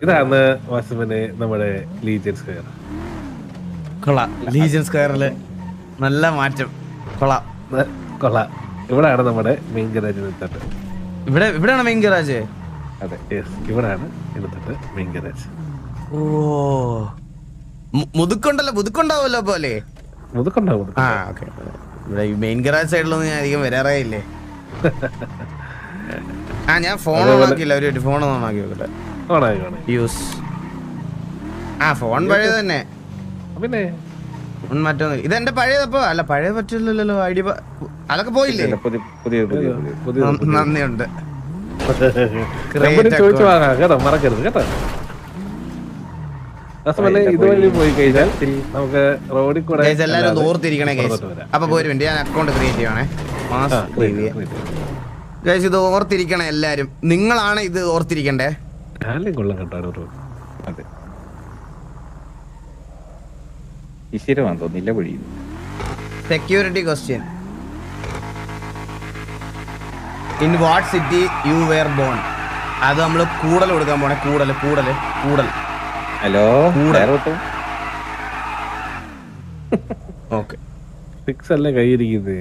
ഇതാണ് വാസുവിന് നമ്മുടെ ലീജിയൻ സ്ക്വയർ കൊള. ലീജൻ സ്ക്വയറിൽ നല്ല മാറ്റം. കൊള. കൊള. ഇവിടെയാണ് നമ്മുടെ മെയിൻ ഗരാജ് എടുത്തിട്ട് ഇവിടെ ഇവിടെയാണ് മെയിൻ ഗരാജ് അതെ യെസ് ഇവിടെയാണ് എടുത്തിട്ട് മെയിൻ ഗരാജ് ഓ. മുതുക്കുണ്ടല്ലോ മുതുക്കുണ്ടാവുമല്ലോ പോലെ. മുതുക്കുണ്ടാവും ആ ഓക്കെ. ഇവിടെ ഈ മെയിൻ ഗരാജ് സൈഡിലൊന്നും ഞാൻ അധികം വരാറേ ഇല്ലേ ആ ഞാൻ ഫോൺ ഓൺ ആക്കിയില്ല ഒരു ഫോൺ ഓൺ ആക്കി നോക്കട്ടെ ഓണായി ഓണായി യൂസ്. ആ ഫോൺ പഴയത് തന്നെ. പിന്നെ? മറ്റൊന്നും ഇത് എന്റെ പഴയതപ്പോ അല്ല പഴയ പറ്റില്ലല്ലോ. ഐഡിയ അതൊക്കെ പോയില്ലേ? പുതിയ പുതിയ പുതിയ പുതിയ പുതിയ ന- നന്ദിയുണ്ട്. മറക്കരുത് കേട്ടോ. ഇതുവഴി പോയി കഴിഞ്ഞാൽ നമുക്ക് റോഡിൽ കൂടെ Guys, എല്ലാരും ഓർത്തിരിക്കണേ അപ്പൊ പോരും ഞാൻ അക്കൗണ്ട് ക്രിയേറ്റ് ചെയ്യണേ മാസ് ഗൈസ് ഇത് ഓർത്തിരിക്കണേ എല്ലാരും നിങ്ങളാണ് ഇത് ഓർത്തിരിക്കണ്ടേ? ഞാനും കൊള്ളാം കേട്ടോ ഒരു അതെ ഈശ്വരമാണെന്ന് തോന്നുന്നില്ല പൊഴിയുന്നു security question in what city you were born അത് നമ്മൾ കൂടൽ കൊടുക്കാൻ പോണേ. Koodal. Koodal. Koodal hello okay. Fix അല്ലേ കൈയിരിക്കുന്നത്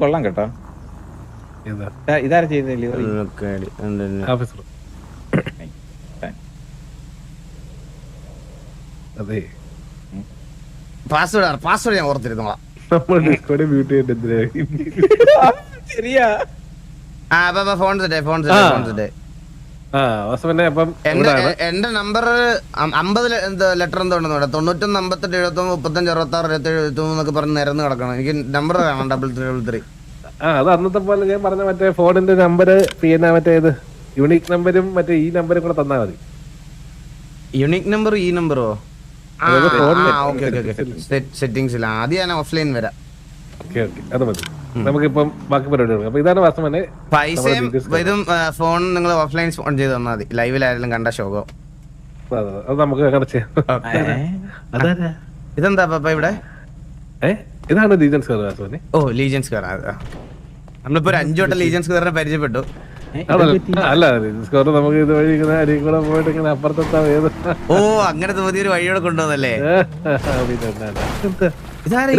കൊള്ളാം കേട്ടോ. ഇതാരാ ചെയ്ത ഡെലിവറി ഓഫീസർ അതെ. പാസ്വേഡ് പാസ്വേഡ് ഞാൻ ഓർത്തിരുന്നോളാം ഫോൺ ഫോൺ. ഫോൺ എന്റെ നമ്പർ അമ്പത് എന്താ ലെറ്റർ എന്തോ ഉണ്ടെന്ന് ഇവിടെ? തൊണ്ണൂറ്റൊന്ന് അമ്പത്തെട്ട് എഴുപത്തൊന്ന് മുപ്പത്തഞ്ച് അറുപത്തി ആറ് എഴുപത്തി എഴുപത്തി എന്നൊക്കെ പറഞ്ഞ് നിരന്ന് കിടക്കണം. എനിക്ക് നമ്പർ വേണം ഡബിൾ ത്രീ ഡബിൾ ത്രീ ആ അത് അന്നത്തെ പോലെ ഞാൻ പറഞ്ഞ മറ്റേ ഫോണിന്റെ നമ്പർ പിന്നെ മറ്റേ ഇത് യൂണിക് നമ്പരും മറ്റേ ഈ നമ്പരും കൂടെ തന്നാ മതി. യുണീക് നമ്പർ ഈ നമ്പറോ സെറ്റിംഗ്സിൽ ആദ്യം ഞാൻ ഓഫ്ലൈൻ വരാം. ഓക്കെ ഓക്കെ അത് മതി. നമുക്കിപ്പം ബാക്കി പരിപാടി അപ്പൊ ഇതാണ് വാസവനെ പൈസയും ഇതും ഫോൺ നിങ്ങൾ ഓഫ്ലൈൻ ഫോൺ ചെയ്ത് തന്നാൽ മതി. ലൈവിലായാലും കണ്ട ശോകം. അത് നമുക്ക് അങ്ങനെ ചെയ്യാം. അതാരാ? ഇതെന്താ പപ്പ ഇവിടെ? ഏ ഇതാണ് ലീജൻസ് സ്കോർ വാസ്തവനെ ഓ ലീജൻസ് കയർ നമ്മളിപ്പോ ഒരു അഞ്ചു വട്ടം ലീജൻസ് കയറിനെ പരിചയപ്പെട്ടു. അല്ല നമുക്ക് അരി കൂടെ പോയിട്ട് ഇങ്ങനെ അപ്പുറത്തെത്താം ഏത്. ഓ അങ്ങനത്തെ പുതിയൊരു വഴിയോടെ കൊണ്ടുവന്നല്ലേ?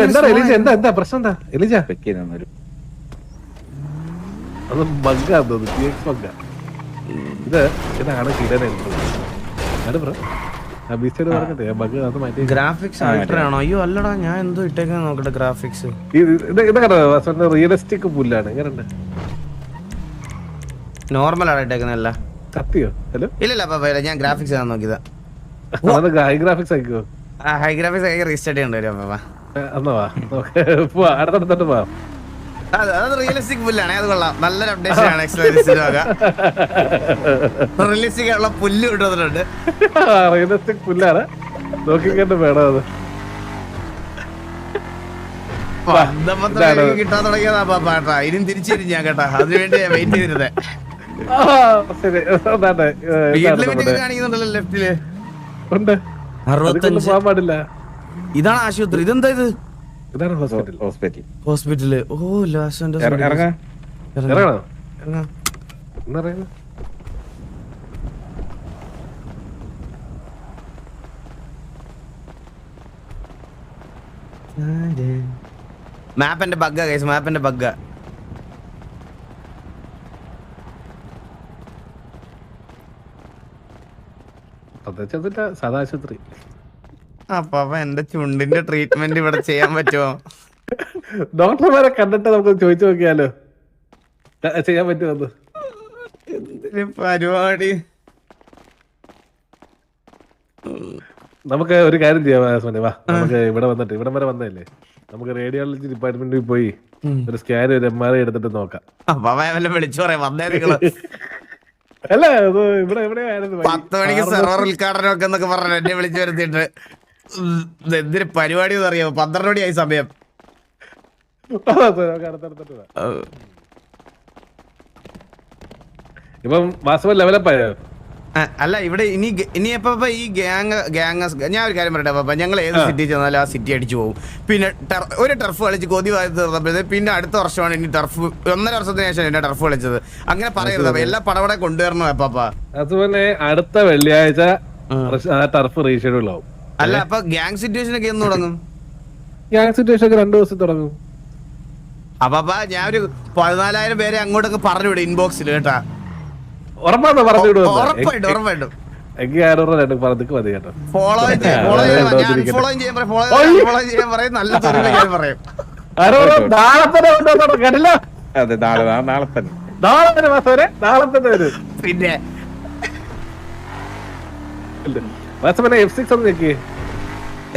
എന്താ? എലിജ എന്താ എന്താ പ്രശ്നം എന്താ? എലിജ വെക്കി തന്നൊരു അത് ബഗ്ഗാ തോന്നുന്നു ടി എക്സ് ബഗ്ഗാ ഇത് ഇതാണ് കിടനെ ബ്രോ ഗ്രാഫിക്സ് അൾട്ര ആണോ? അയ്യോ അല്ലടാ ഞാൻ എന്തോ ഇട്ടേക്കാൻ നോക്കട്ടെ ഗ്രാഫിക്സ് റിയലിസ്റ്റിക് പുല്ലാണ്. നോർമൽ ആണ് ഇട്ടേക്കുന്നല്ല കത്തിയോ ഹലോ? പപ്പ ഇല്ല ഞാൻ ഗ്രാഫിക്സ് ആണ് നോക്കിയതാ. ഹൈ ഗ്രാഫിക്സ് ആയിക്കോ? ആ ഹൈ ഗ്രാഫിക്സ് ആയി റീസ്റ്റഡി ഉണ്ട് വരും പപ്പ എന്നാ വാ. അടുത്തടുത്തോട്ട് പോവാം. അത് റിയലിസ്റ്റിക് പുല്ലാണ് അത് കൊള്ളാം. നല്ലൊരു അപ്ഡേഷൻ ആണ് റിയലിസ്റ്റിക് ഉള്ള പുല്ല് കൊണ്ടുവന്നിട്ടുണ്ട് റിയലിസ്റ്റിക് പുല്ലാണ്. നോക്കിക്കണ്ട് വേണം അത്. കിട്ടാൻ തുടങ്ങിയതാ കേട്ടാ. ഇനിയും തിരിച്ചിരും ഞാൻ കേട്ടാ. അതിനുവേണ്ടി ഞാൻ വെയിറ്റ് ചെയ്തിരുന്നേ. കാണിക്കുന്നുണ്ടല്ലോ ലെഫ്റ്റിൽ ഉണ്ട്. ഇതാണ് ആശുപത്രി. ഇതെന്താ ഇത്? ഇതാണ് ഹോസ്പിറ്റൽ. ഹോസ്പിറ്റൽ. ഹോസ്പിറ്റൽ. ഓ ലാസ്റ്റ് ഇറങ്ങാ. ഇറങ്ങണോ? എന്നറിയാം മാപ്പിന്റെ ബഗ്ഗ കേസ് മാപ്പിന്റെ ബഗ്ഗ സദാശുപത്രി അപ്പൊ എന്റെ ചുണ്ടിന്റെ ട്രീറ്റ്മെന്റ് ഇവിടെ ചെയ്യാൻ പറ്റുമോ? ഡോക്ടർമാരെ കണ്ടിട്ട് നമുക്ക് ചോദിച്ചു നോക്കിയാലോ? ചെയ്യാൻ പറ്റുമോ എന്തൊരു പരിപാടി? നമുക്ക് ഒരു കാര്യം ചെയ്യാം വാസവനെ, വാ നമുക്ക് ഇവിടെ വന്നിട്ട് ഇവിടെ വരെ വന്നതല്ലേ? നമുക്ക് റേഡിയോളജി ഡിപ്പാർട്ട്മെന്റിൽ പോയി ഒരു സ്കാൻ ഒരു എം ആർ ഐ എടുത്തിട്ട് നോക്കാം. അപ്പൊ അവൻ വിളിച്ചു പറയാം വന്നേ നിങ്ങൾ. അല്ല ഇവിടെ എവിടെയായിരുന്നു? പത്ത് മണിക്ക് സെർവർ ഉദ്ഘാടനം ഒക്കെ എന്നൊക്കെ പറഞ്ഞു എന്നെ വിളിച്ചു വരുത്തിയിട്ട്. എന്തൊരു പരിപാടി എന്ന് അറിയാമോ? പന്ത്രണ്ട് മണിയായി സമയം. ഇപ്പം ലെവലപ്പ് ആയോ? അല്ല ഇവിടെ ഇനി ഇനി എപ്പോ ഈ ഗ്യാങ് ഗ്യാങ് ഞാൻ ഒരു കാര്യം പറയട്ടെ പാപ്പ ഞങ്ങൾ ഏത് സിറ്റി ചെന്നാലും ആ സിറ്റി അടിച്ചു പോകും. പിന്നെ ഒരു ടർഫ് കളിച്ച് കൊതി വാരി തീർന്നപ്പോഴത്തേക്ക് പിന്നെ അടുത്ത വർഷമാണ് ഇനി ടർഫ് ഒന്നര വർഷത്തിന് ശേഷം എന്നെ ടർഫ് കളിച്ചത്. അങ്ങനെ പറയരുത് എല്ലാ പടവടെ കൊണ്ടുവരണോ പാപ്പ അതുപോലെ അടുത്ത വെള്ളിയാഴ്ച ടർഫ് റീഷെഡ്യൂൾ ആവും. അല്ല അപ്പൊ ഗ്യാങ് സിറ്റുവേഷൻ ഒക്കെ എന്ന് തുടങ്ങും? ഗ്യാങ് സിറ്റുവേഷൻ ഒക്കെ രണ്ടു ദിവസം തുടങ്ങും. അപ്പൊ ഞാൻ ഒരു പതിനാലായിരം പേരെ അങ്ങോട്ടൊക്കെ പറഞ്ഞു വിടും ഇൻബോക്സിൽ കേട്ടാ ഉറപ്പാണോ പറഞ്ഞു ഉറപ്പായിട്ടും ഉറപ്പായിട്ടും. കേട്ടോ. ഫോളോ ഫോളോ ചെയ്യാൻ ഫോളോ ചെയ്യാൻ പറയും ഫോളോ ഫോളോ ചെയ്യാൻ പറയും നല്ല തൊഴിൽ ഞാൻ പറയും. ആരോ നാളെ തന്നെ കൊണ്ടുവന്നോ കേട്ടില്ല? അതെ നാളെ നാ- നാളെ തന്നെ നാളെ തന്നെ മാസം വരെ. നാളെ തന്നെ വരും പിന്നെ പിന്നെ എഫ് സിക്സ് ഒന്ന് ഞെക്കി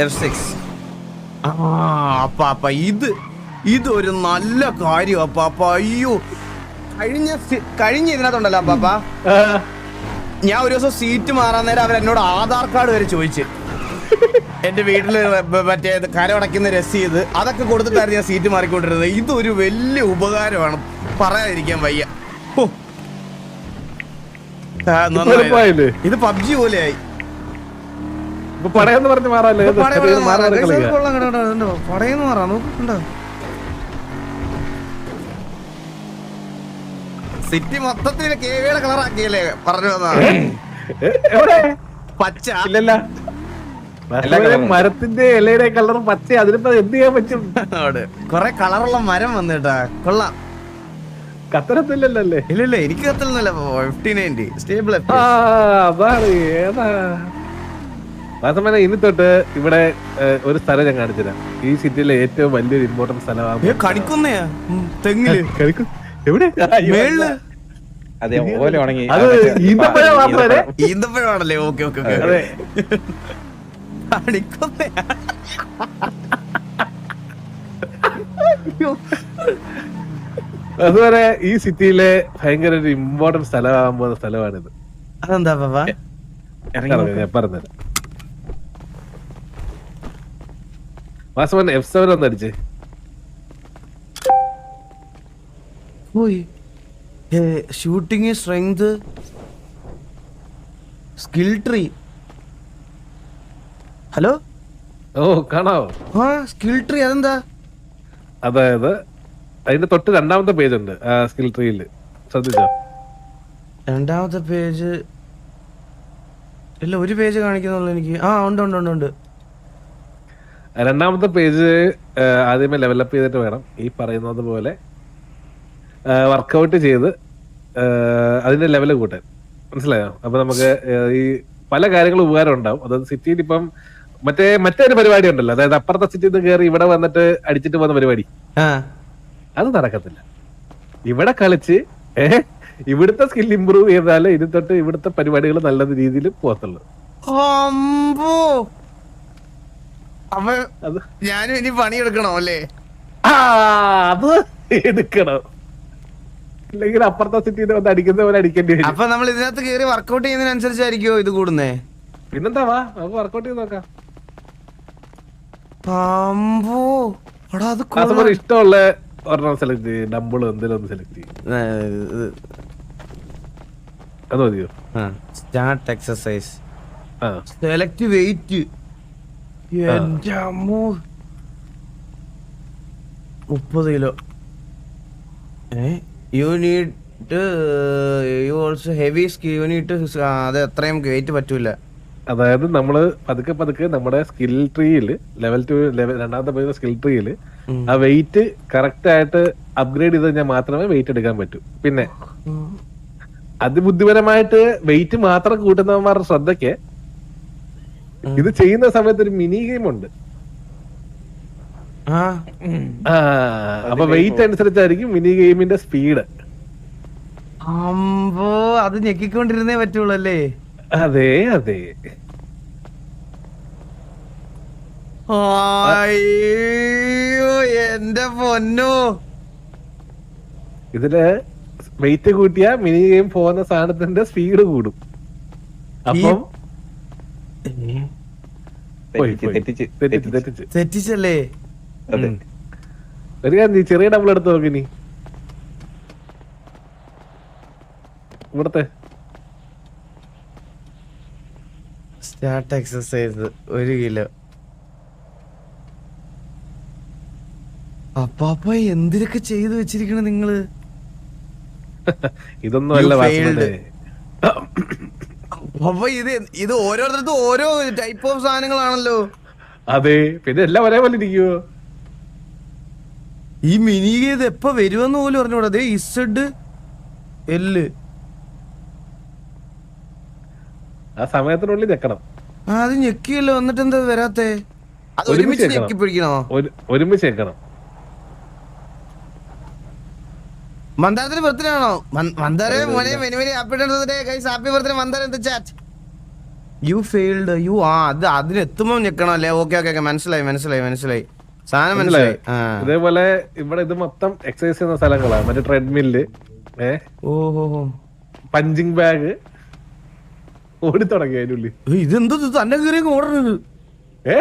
എഫ് സിക്സ് ആ അപ്പാപ്പ ഇത് ഇതൊരു നല്ല കാര്യം അപ്പാപ്പ അയ്യോ. കഴിഞ്ഞ കഴിഞ്ഞ ഇതിനകത്തുണ്ടല്ലോ അപ്പാപ്പ ഞാൻ ഒരു ദിവസം സീറ്റ് മാറാൻ നേരം അവർ എന്നോട് ആധാർ കാർഡ് വരെ ചോദിച്ചു. എന്റെ വീട്ടിൽ ബ- മറ്റേ കരമടയ്ക്കുന്ന രസീത് അതൊക്കെ കൊടുത്തിട്ടായിരുന്നു ഞാൻ സീറ്റ് മാറിക്കൊണ്ടിരുന്നത്. ഇതൊരു വലിയ ഉപകാരമാണ്. പറയാതിരിക്കാൻ വയ്യ. ഇത് പബ്ജി പോലെയായി. പടയെന്ന് പറഞ്ഞ് മാറാല്ലേ? പടയെന്ന് മാറാം. നോക്കണ്ട സിറ്റി മൊത്തത്തിൽ കേവിയുടെ കളർ ആക്കിയല്ലേ പറഞ്ഞു പച്ച. ഇല്ലല്ല. മരത്തിന്റെ ഇലയുടെ കളർ പച്ച. അതിനിപ്പോ എന്ത് ചെയ്യാൻ പറ്റും? കൊറേ കളറുള്ള മരം വന്നിട്ടാ. കൊള്ളാം. കത്തരത്തില്ലല്ലേ അല്ലേ? ഇല്ല ഇല്ല എനിക്ക് കത്തലൊന്നുമില്ല. ഫിഫ്റ്റി നയന്റി സ്റ്റേബിൾ അതാണ്. ഏതാ? വാസമന ഇനി തൊട്ട് ഇവിടെ ഒരു സ്ഥലം ഞാൻ കാണിച്ചുതരാം. ഈ സിറ്റിയിലെ ഏറ്റവും വലിയൊരു ഇമ്പോർട്ടന്റ് സ്ഥലമാണ് കണിക്കുന്നയാ തെങ്ങിൽ. എവിടെ? മേളിൽ. അതെ ഓല ഉണങ്ങി. അത് ഈന്തപ്പഴം മാത്രമേ ഈന്തപ്പഴമാണല്ലേ? ഓക്കെ ഓക്കെ ഓക്കെ അതെ. കണിക്കുന്നയാ അതുവരെ ഈ സിറ്റിയിലെ ഭയങ്കര ഒരു ഇമ്പോർട്ടന്റ് സ്ഥലമാകാൻ പോകുന്ന സ്ഥലമാണിത്. അതെന്താ പറഞ്ഞുതരാം. വാസവൻ എഫ് സെവൻ ഒന്ന് അടിച്ചേ. പോയി. Shooting strength skill tree hello? ഓ കാണാവോ? ആ സ്കിൽ ട്രീ അതെന്താ? അതായത് അതിന്റെ തൊട്ട് രണ്ടാമത്തെ പേജ് ഉണ്ട് സ്കിൽ ട്രീയിൽ ശ്രദ്ധിച്ചോ? രണ്ടാമത്തെ പേജ് ഇല്ല ഒരു പേജ് കാണിക്കുന്നുള്ളൂ എനിക്ക്. ആ ഉണ്ട് ഉണ്ട് ഉണ്ട് ഉണ്ട്. രണ്ടാമത്തെ പേജ് ആദ്യമേ ലെവലപ്പ് ചെയ്തിട്ട് വേണം. ഈ പറയുന്നത് പോലെ വർക്കൗട്ട് ചെയ്ത് അതിന്റെ ലെവൽ കൂട്ടാൻ. മനസ്സിലായോ? അപ്പൊ നമുക്ക് ഈ പല കാര്യങ്ങളും ഉപകാരം ഉണ്ടാവും. അതായത് സിറ്റിയിൽ ഇപ്പം മറ്റേ മറ്റൊരു പരിപാടി ഉണ്ടല്ലോ. അതായത് അപ്പുറത്തെ സിറ്റിയിൽ നിന്ന് കയറി ഇവിടെ വന്നിട്ട് അടിച്ചിട്ട് പോകുന്ന പരിപാടി. ആ. അത് നടക്കത്തില്ല. ഇവിടെ കളിച്ച് ഏ ഇവിടുത്തെ സ്കിൽ ഇമ്പ്രൂവ് ചെയ്താലേ ഇനി തൊട്ട് ഇവിടുത്തെ പരിപാടികൾ നല്ല രീതിയിൽ പോകത്തുള്ളൂ. അപ്പൊ ഞാനും ഇനി പണിയെടുക്കണോ അല്ലേ? ആ അത് എടുക്കണം. അല്ലെങ്കിൽ അപ്പുറത്തെ സിറ്റിയിൽ വന്ന് അടിക്കുന്ന പോലെ അടിക്കേണ്ടി വരും. അപ്പൊ നമ്മൾ ഇതിനകത്ത് കയറി വർക്കൗട്ട് ചെയ്യുന്നതിനനുസരിച്ചായിരിക്കോ ഇത് കൂടുന്നേ? പിന്നെന്താ വാ നമുക്ക് വർക്കൗട്ട് ചെയ്ത് നോക്കാം. അമ്പോ എടാ അത് കാസർഗോഡ് ഇഷ്ടമുള്ള ഒരെണ്ണം സെലക്ട് ചെയ്യും. ഡബിൾ എന്തെങ്കിലും സെലക്ട് ചെയ്യും. അത് മതിയോ? സ്റ്റാർട്ട് എക്സസൈസ് ആ. സെലക്ട് വെയിറ്റ് എന്റെ അമ്മൂ മുപ്പത് കിലോ. ഏ? You need you also heavy skill you need അത് അത്രയും വെയിറ്റ് പറ്റൂല. അതായത് നമ്മൾ പതുക്കെ പതുക്കെ നമ്മുടെ സ്കിൽ ട്രീയിൽ ലെവൽ ടു ലെവൽ രണ്ടാമത്തെ പേര് സ്കിൽ ട്രീയിൽ ആ വെയിറ്റ് കറക്റ്റ് ആയിട്ട് അപ്ഗ്രേഡ് ചെയ്ത് കഴിഞ്ഞാൽ മാത്രമേ വെയിറ്റ് എടുക്കാൻ പറ്റൂ. പിന്നെ അതിബുദ്ധിപരമായിട്ട് വെയിറ്റ് മാത്രം കൂട്ടുന്നവന്മാരുടെ ശ്രദ്ധയ്ക്ക് ഇത് ചെയ്യുന്ന സമയത്ത് ഒരു മിനി ഗെയിം ഉണ്ട്. അപ്പൊ വെയിറ്റ് അനുസരിച്ചായിരിക്കും മിനി ഗെയിമിന്റെ സ്പീഡ് അമ്പോ അത് ഞെക്കിക്കൊണ്ടിരുന്നേ പറ്റുള്ളൂ അല്ലേ അതെ അതെ. അയ്യോ എന്റെ പൊന്നു. ഇതിൽ വെയിറ്റ് കൂട്ടിയ മിനി ഗെയിം പോകുന്ന സാധനത്തിന്റെ സ്പീഡ് കൂടും. അപ്പം തെറ്റിച്ചല്ലേ. ഒരു കാര്യം ചെറിയ ഡബിൾ എടുത്ത് നോക്കി ഇവിടത്തെ. സ്റ്റാർട്ട് എക്സസൈസ് ഒരു കിലോ. അപ്പാപ്പ എന്തിനൊക്കെ ചെയ്തു വെച്ചിരിക്കണ നിങ്ങൾ? ഇതൊന്നും അല്ല. അപ്പൊ ഇത് ഇത് ഓരോരുത്തർക്കും ഓരോ ടൈപ്പ് ഓഫ് സാധനങ്ങളാണല്ലോ. അതെ പിന്നെ എല്ലാം ഒരേപോലെ ഇരിക്കുവോ? ഈ മിനി ഇത് എപ്പോ വരുമെന്ന് പോലും പറഞ്ഞൂടാ അതെ ഇസഡ് എല്ല്. ആ സമയത്തിനുള്ളിൽ ഞെക്കണം. ആ അത് ഞെക്കിയല്ലോ. എന്നിട്ട് എന്താ വരാത്തേ? അത് ഒരുമിച്ച് ഞെക്കിപ്പിടിക്കണോ? പിടിക്കണോ ഒരു ഒരുമിച്ച് ഞെക്കണം. മന്ദാരത്തിന് ബർത്ത്ഡേ ആണോ മന്ദാര മോനെ many many happy birthday guys happy birthday Mandara എന്ത് the chat you failed you ആ അത് അതിന് എത്തുമ്പോൾ ഞെക്കണം അല്ലേ? ഓക്കെ ഓക്കെ ഓക്കെ മനസ്സിലായി മനസ്സിലായി മനസ്സിലായി. സാധനം മനസ്സിലായി. അതേപോലെ ഇതേപോലെ ഇവിടെ ഇത് മൊത്തം എക്സസൈസ് ചെയ്യുന്ന സ്ഥലങ്ങളാണ്. മറ്റേ ട്രെഡ്മില്ല് ഓഹോ പഞ്ചിങ് ബാഗ് ഓടി തുടങ്ങി അതിനുള്ളിൽ ഇതെന്തോ ഇത്? തന്നെ കയറി ഓടുന്നത് ഏ?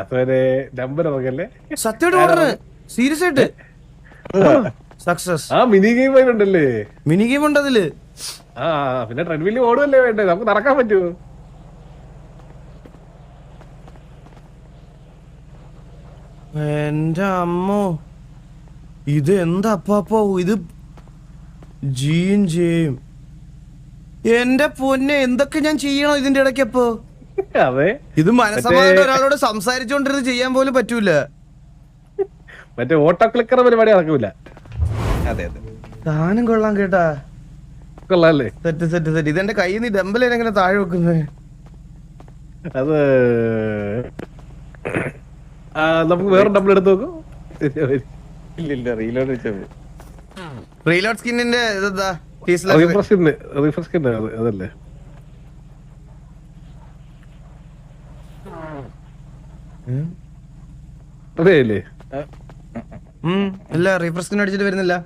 അതുവരെ നമ്പർ ഇറങ്ങല്ലേ സത്യമായിട്ട് സീരിയസ് ആയിട്ട്. സക്സസ് ആ മിനി ഗെയിം അതിലുണ്ടല്ലേ മിനി ഗെയിം ഉണ്ട് അതിൽ. ആ പിന്നെ ട്രെഡ്മില്ല് ഓടുമല്ലേ വേണ്ടേ? നമുക്ക് നടക്കാൻ പറ്റുമോ എന്റെ അമ്മോ. ഇത് എന്താ അപ്പാപ്പോ? ഇത് ജീയും. ചെയ്യും എന്റെ പൊന്നെ എന്തൊക്കെ ഞാൻ ചെയ്യണോ ഇതിന്റെ ഇടയ്ക്ക് അപ്പോ? അതെ. ഇത് മനസ്സമായിട്ട് ഒരാളോട് സംസാരിച്ചോണ്ടിരുന്ന് ചെയ്യാൻ പോലും പറ്റൂല. മറ്റേ ഓട്ടോ ക്ലിക്കർ പരിപാടി നടക്കൂല. അതെ അതെ. താനും കൊള്ളാൻ കേട്ടാ. കൊള്ളാല്ലേ? Set set set. ഇതെന്റെ കയ്യിൽ നിന്ന് ഡമ്പലേനെ എങ്ങനെ താഴെ വെക്കുന്നത് അത് ആ, നമുക്ക് വേറെ ഡബിൾ എടുത്ത് നോക്കും. ഇല്ല ഇല്ല റീലോഡ് റീലോഡ് സ്കിന്നിന്റെ ഇതെന്താ? അതല്ലേ? അറിയില്ലേ ഇല്ല റീഫ്രഷ് സ്കിൻ അടിച്ചിട്ട് വരുന്നില്ല.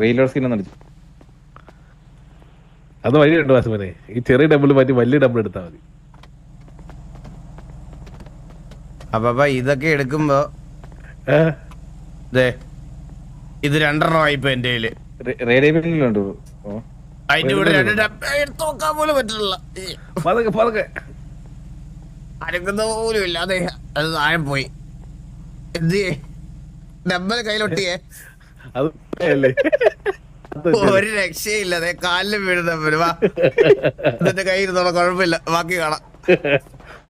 റീലോഡ് സ്കിൻ അടിച്ചു അത് വഴിയുണ്ട് വാസുമനെ ഈ ചെറിയ ഡബിൾ മാറ്റി വലിയ ഡബിൾ എടുത്താൽ മതി. അപ്പൊ ഇതൊക്കെ എടുക്കുമ്പോ ഏ? ദേ ഇത് രണ്ടെണ്ണം ആയിപ്പോ എന്റെ കയ്യിൽ. ഓ. അതിന്റെ കൂടെ രണ്ട് ഡബ്ബ എടുത്ത് നോക്കാൻ പോലും പറ്റില്ല പതുക്കെ പതുക്കെ. പോലും ഇല്ല. അതെ അത് താഴെ പോയി. എന്ത് ചെയ്യേ? ഡബ്ബൽ കയ്യിലൊട്ടിയേ. ഒരു രക്ഷയില്ല കാലിലും വീഴുന്ന എന്നിട്ട് കയ്യിൽ ഇരുന്നോളാം കുഴപ്പമില്ല. ബാക്കി കാണാം.